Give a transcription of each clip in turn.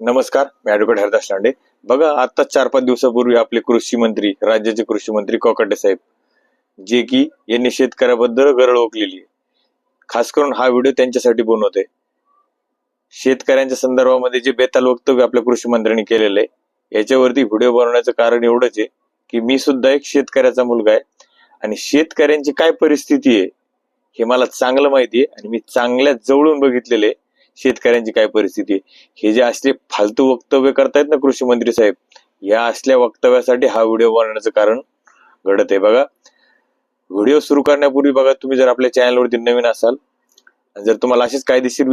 नमस्कार मी ॲडव्होकेट हरदास लांडे. बघा आता चार पाच दिवसापूर्वी आपले कृषी मंत्री राज्याचे कृषी मंत्री कोकाटे साहेब जे की यांनी शेतकऱ्याबद्दल गरळ ओकलेली आहे. खास करून हा व्हिडिओ त्यांच्यासाठी बनवतोय. शेतकऱ्यांच्या संदर्भामध्ये जे बेताल वक्तव्य आपल्या कृषी मंत्र्यांनी केलेलं आहे याच्यावरती व्हिडिओ बनवण्याचं कारण एवढंच आहे की मी सुद्धा एक शेतकऱ्याचा मुलगा आहे. आणि शेतकऱ्यांची काय परिस्थिती आहे हे मला चांगलं माहिती आहे. आणि मी चांगल्या जवळून बघितलेले आहे. शेतकऱ्यांची काय परिस्थिती हे जे असले फालतू वक्तव्य करतायत ना कृषी मंत्री साहेब या असल्या वक्तव्यासाठी हा व्हिडिओ बनवण्याचं कारण घडत आहे बघा व्हिडिओ सुरू करण्यापूर्वी बघा तुम्ही जर आपल्या चॅनलवरती नवीन असाल आणि जर तुम्हाला असेच कायदेशीर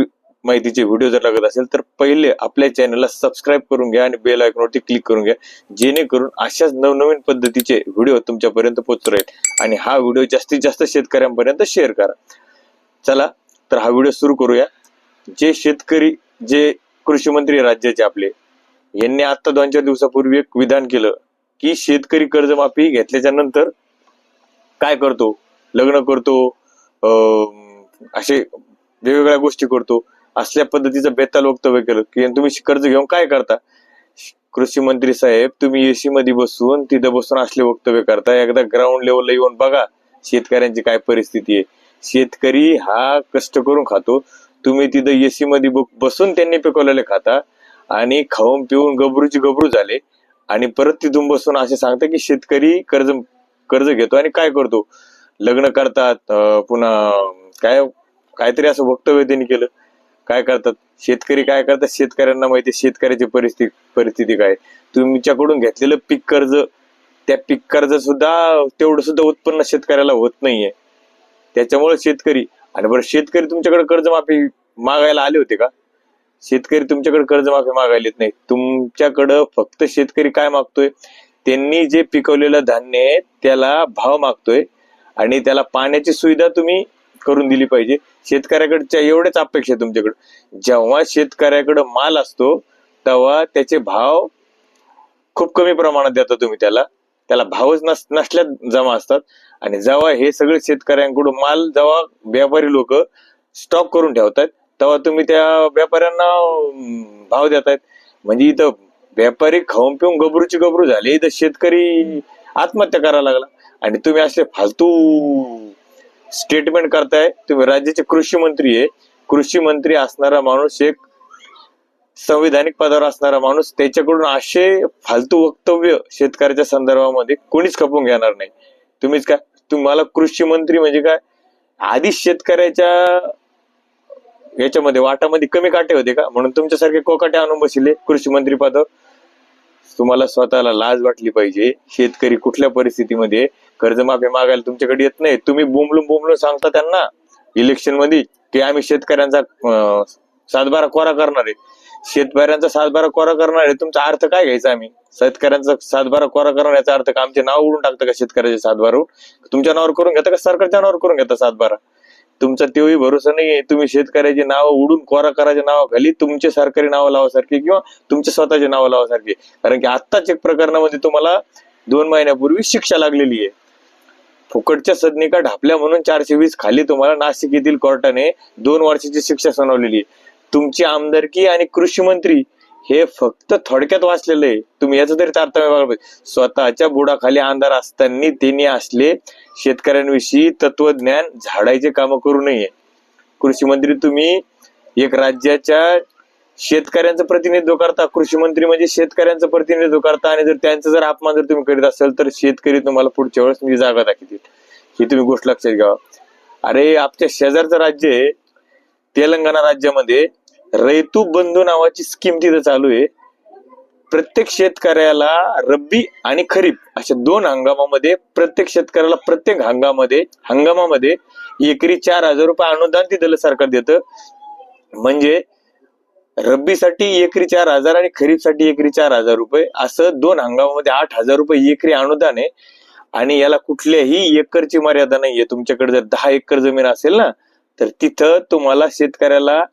माहितीचे व्हिडिओ जर लागत असेल तर पहिले आपल्या चॅनलला सबस्क्राईब करून घ्या आणि बेल आयकॉनवरती क्लिक करून घ्या जेणेकरून अशाच नवनवीन पद्धतीचे व्हिडिओ तुमच्यापर्यंत पोहोचत राहील. आणि हा व्हिडिओ जास्तीत जास्त शेतकऱ्यांपर्यंत शेअर करा. चला तर हा व्हिडिओ सुरू करूया. जे शेतकरी जे कृषी मंत्री राज्याचे आपले यांनी आता दोन चार दिवसापूर्वी एक विधान केलं की शेतकरी कर्जमाफी घेतल्याच्या नंतर काय करतो? लग्न करतो अं, असे वेगवेगळ्या गोष्टी करतो. असल्या पद्धतीचं बेताल वक्तव्य केलं की तुम्ही कर्ज घेऊन काय करता? कृषी मंत्री साहेब तुम्ही एसी मध्ये बसून तिथं बसून असले वक्तव्य करता. एकदा ग्राउंड लेवलला येऊन बघा शेतकऱ्यांची काय परिस्थिती आहे. शेतकरी हा कष्ट करून खातो. तुम्ही तिथं एसी मध्ये बसून त्यांनी पिकवलेले खाता आणि खाऊन पिऊन गबरूची गबरू झाले. आणि परत तिथून बसून असे सांगता की शेतकरी कर्ज कर्ज घेतो आणि काय करतो? लग्न करतात पुन्हा काय काहीतरी असं वक्तव्य त्यांनी केलं. काय करतात? शेतकरी काय करतात? शेतकऱ्यांना माहिती शेतकऱ्याची परिस्थिती परिस्थिती काय? तुमच्याकडून घेतलेलं पीक कर्ज त्या पीक कर्ज सुद्धा तेवढं सुद्धा उत्पन्न शेतकऱ्याला होत नाहीये. त्याच्यामुळे शेतकरी आणि बरं शेतकरी तुमच्याकडे कर्जमाफी मागायला आले होते का? शेतकरी तुमच्याकडे कर्जमाफी मागायला येत नाही. तुमच्याकडं फक्त शेतकरी काय मागतोय? त्यांनी जे पिकवलेलं धान्य आहे त्याला भाव मागतोय आणि त्याला पाण्याची सुविधा तुम्ही करून दिली पाहिजे. शेतकऱ्याकडच्या एवढेच अपेक्षा आहे तुमच्याकडे. जेव्हा शेतकऱ्याकडे माल असतो तेव्हा त्याचे भाव खूप कमी प्रमाणात देता तुम्ही त्याला. त्याला भावच नस नसल्या जमा असतात. आणि जेव्हा हे सगळे शेतकऱ्यांकडून माल जेव्हा व्यापारी लोक स्टॉक करून ठेवतात तेव्हा तुम्ही त्या व्यापाऱ्यांना भाव देतायत. म्हणजे इथं व्यापारी खाऊन पिऊन गबरूची गबरू झाले इथं शेतकरी आत्महत्या करायला लागला. आणि तुम्ही असे फालतू स्टेटमेंट करताय. तुम्ही राज्याचे कृषी मंत्री आहे. कृषी मंत्री असणारा माणूस एक संविधानिक पदावर असणारा माणूस त्याच्याकडून असे फालतू वक्तव्य शेतकऱ्याच्या संदर्भामध्ये कोणीच खपून घेणार नाही. तुम्हीच काय तुम्हाला कृषी मंत्री म्हणजे काय? आधी शेतकऱ्याच्या याच्यामध्ये वाटामध्ये कमी काटे होते का? म्हणून तुमच्यासारखे कोकाटे आणून बसले कृषी मंत्री पदावर. तुम्हाला स्वतःला लाज वाटली पाहिजे. शेतकरी कुठल्या परिस्थितीमध्ये कर्जमाफी मागायला तुमच्याकडे येत नाही. तुम्ही बोंबलून बोंबलून सांगता त्यांना. इलेक्शनमध्ये की आम्ही शेतकऱ्यांचा सातबारा कोरा करणार आहे. शेतकऱ्यांचा सातबारा कोरा करणार आहे तुमचा अर्थ काय घ्यायचा आम्ही? शेतकऱ्यांचा सातबारा कोरा करणार याचा अर्थ का आमचे नाव उडून टाकतं का शेतकऱ्याचे सातबारा तुमच्या नावावर करून घेता का सरकारच्या नावावर करून घेता सातबारा? तुमचा तेही भरोसा नाहीये तुम्ही शेतकऱ्याची नाव उडून कोरा कराच्या नावाखाली तुमचे सरकारी नावं लावासारखे किंवा तुमचे स्वतःचे नावं लावासारखे कारण की आत्ताच एक प्रकरणामध्ये तुम्हाला दोन महिन्यापूर्वी शिक्षा लागलेली आहे. फुकटच्या सदनिका ढापल्या म्हणून चारशे वीस खाली तुम्हाला नाशिक येथील कोर्टाने दोन वर्षाची शिक्षा सुनावलेली आहे. तुमची आमदारकी आणि कृषी मंत्री हे फक्त थोडक्यात वाचलेलं आहे. तुम्ही याचं तरी तारतम्य बघायला पाहिजे स्वतःच्या बुडाखाली अंधार असताना त्यांनी असले शेतकऱ्यांविषयी तत्वज्ञान झाडायचे काम करू नये. कृषी मंत्री तुम्ही एक राज्याच्या शेतकऱ्यांचं प्रतिनिधित्व करता. कृषी मंत्री म्हणजे शेतकऱ्यांचं प्रतिनिधित्व करता. आणि जर त्यांचं जर अपमान जर तुम्ही करीत असाल तर शेतकरी तुम्हाला पुढच्या वेळेस मी जागा दाखवतील. ही तुम्ही गोष्ट लक्षात घ्यावा अरे आपल्या शेजारचं राज्य आहे. तेलंगणा राज्यामध्ये रेतू बंधू नावाची स्कीम तिथं चालू आहे. प्रत्येक शेतकऱ्याला रब्बी आणि खरीप अशा दोन हंगामामध्ये प्रत्येक शेतकऱ्याला प्रत्येक हंगामामध्ये हंगामामध्ये एकरी चार हजार रुपये अनुदान तिथलं सरकार देतं. म्हणजे रब्बीसाठी एकरी चार हजार आणि खरीपसाठी एकरी चार हजार रुपये असं दोन हंगामामध्ये आठ हजार रुपये एकरी अनुदान आहे. आणि याला कुठल्याही एकरची मर्यादा नाहीये. तुमच्याकडे जर दहा एकर जमीन असेल ना तर तिथं तुम्हाला शेतकऱ्याला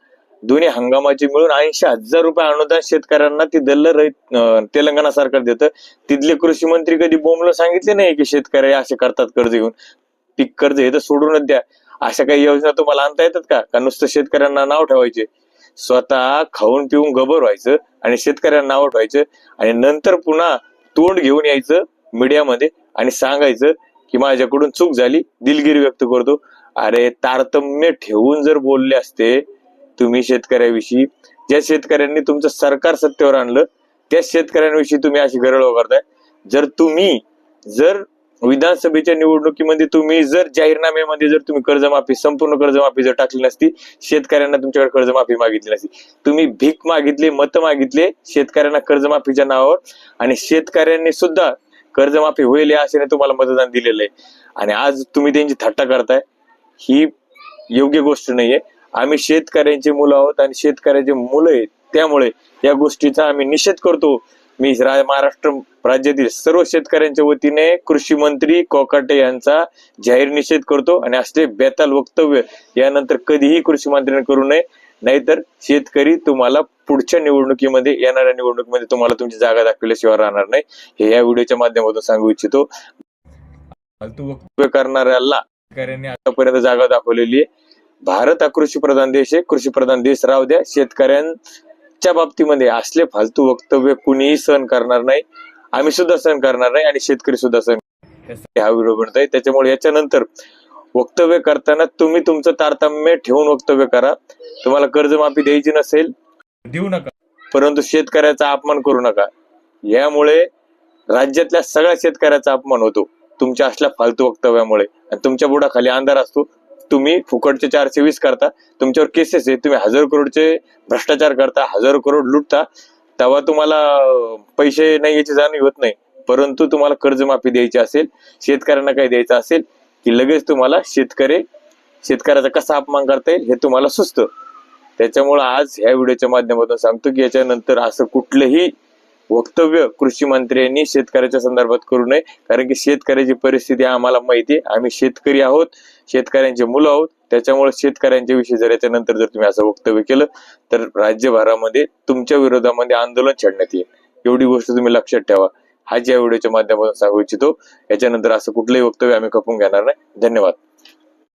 दोन्ही हंगामाची मिळून ऐंशी हजार रुपये अनुदान शेतकऱ्यांना ती दल अं, तेलंगणा सरकार देतं. तिथले कृषी मंत्री कधी बोंबलं सांगितले नाही की शेतकरी असे करतात कर्ज घेऊन? पीक कर्ज हे तर सोडूनच द्या. अशा काही योजना तुम्हाला आणता येतात का? का नुसतं शेतकऱ्यांना नाव ठेवायचे? स्वतः खाऊन पिऊन गबर व्हायचं आणि शेतकऱ्यांना नाव ठेवायचं आणि नंतर पुन्हा तोंड घेऊन यायचं मीडियामध्ये आणि सांगायचं की माझ्याकडून चूक झाली दिलगिरी व्यक्त करतो. अरे तारतम्य ठेवून जर बोलले असते तुम्ही शेतकऱ्याविषयी ज्या शेतकऱ्यांनी तुमचं सरकार सत्तेवर आणलं त्या शेतकऱ्यांविषयी तुम्ही अशी गरळ करताय जर तुम्ही जर विधानसभेच्या निवडणुकीमध्ये तुम्ही जर जाहीरनाम्यामध्ये जर तुम्ही कर्जमाफी संपूर्ण कर्जमाफी जर टाकली नसती शेतकऱ्यांना तुमच्याकडे कर्जमाफी मागितली नसती. तुम्ही भीक मागितली मत मागितले शेतकऱ्यांना कर्जमाफीच्या नावावर आणि शेतकऱ्यांनी सुद्धा कर्जमाफी होईल या आशेने तुम्हाला मतदान दिलेलं आहे. आणि आज तुम्ही त्यांची थट्टा करताय ही योग्य गोष्ट नाहीये. आम्ही शेतकऱ्यांची मुलं आहोत आणि शेतकऱ्याचे मुलं आहेत. त्यामुळे या गोष्टीचा आम्ही निषेध करतो. मी महाराष्ट्र राज्यातील सर्व शेतकऱ्यांच्या वतीने कृषी मंत्री कोकाटे यांचा जाहीर निषेध करतो. आणि असले बेताल वक्तव्य यानंतर कधीही कृषी मंत्र्यांनी करू नये. नाहीतर शेतकरी तुम्हाला पुढच्या निवडणुकीमध्ये येणाऱ्या निवडणुकीमध्ये तुम्हाला तुमची जागा दाखवल्याशिवाय राहणार नाही. हे या व्हिडिओच्या माध्यमातून सांगू इच्छितो. वक्तव्य करणाऱ्याला शेतकऱ्यांनी आतापर्यंत जागा दाखवलेली आहे. भारत हा कृषी प्रधान देश आहे. कृषी प्रधान देश राहू द्या. शेतकऱ्यांच्या बाबतीमध्ये असले फालतू वक्तव्य कुणीही सहन करणार नाही. आम्ही सुद्धा सहन करणार नाही आणि शेतकरी सुद्धा सहन हा व्हिडिओ बनतोय. त्याच्यामुळे याच्यानंतर वक्तव्य करताना तुम्ही तुमचं तारतम्य ठेवून वक्तव्य करा. तुम्हाला कर्जमाफी द्यायची नसेल. देऊ नका. परंतु शेतकऱ्याचा अपमान करू नका. यामुळे राज्यातल्या सगळ्या शेतकऱ्याचा अपमान होतो. तुमच्या असल्या फालतू वक्तव्यामुळे. आणि तुमच्या बुडाखाली अंधार असतो. तुम्ही फुकटचे चारशे वीस करता तुमच्यावर केसेस आहे तुम्ही हजार करोडचे भ्रष्टाचार करता हजार करोड लुटता तेव्हा तुम्हाला पैसे नाही याची जाणीव होत नाही. परंतु तुम्हाला कर्जमाफी द्यायची असेल शेतकऱ्यांना काही द्यायचं असेल की लगेच तुम्हाला शेतकरी शेतकऱ्याचा कसा अपमान करता येईल हे तुम्हाला सुचतं. त्याच्यामुळं आज ह्या व्हिडिओच्या माध्यमातून सांगतो की याच्यानंतर असं कुठलंही वक्तव्य कृषी मंत्र्यांनी शेतकऱ्याच्या संदर्भात करू नये. कारण की शेतकऱ्याची परिस्थिती आम्हाला माहिती आहे. आम्ही शेतकरी आहोत शेतकऱ्यांचे मुलं आहोत. त्याच्यामुळे शेतकऱ्यांच्या विषयी जर याच्यानंतर जर तुम्ही असं वक्तव्य केलं तर राज्यभरामध्ये तुमच्या विरोधामध्ये आंदोलन छेडण्यात येईल. एवढी गोष्ट तुम्ही लक्षात ठेवा. हा या व्हिडिओच्या माध्यमातून सांगू इच्छितो. याच्यानंतर असं कुठलंही वक्तव्य आम्ही खपून घेणार नाही. धन्यवाद.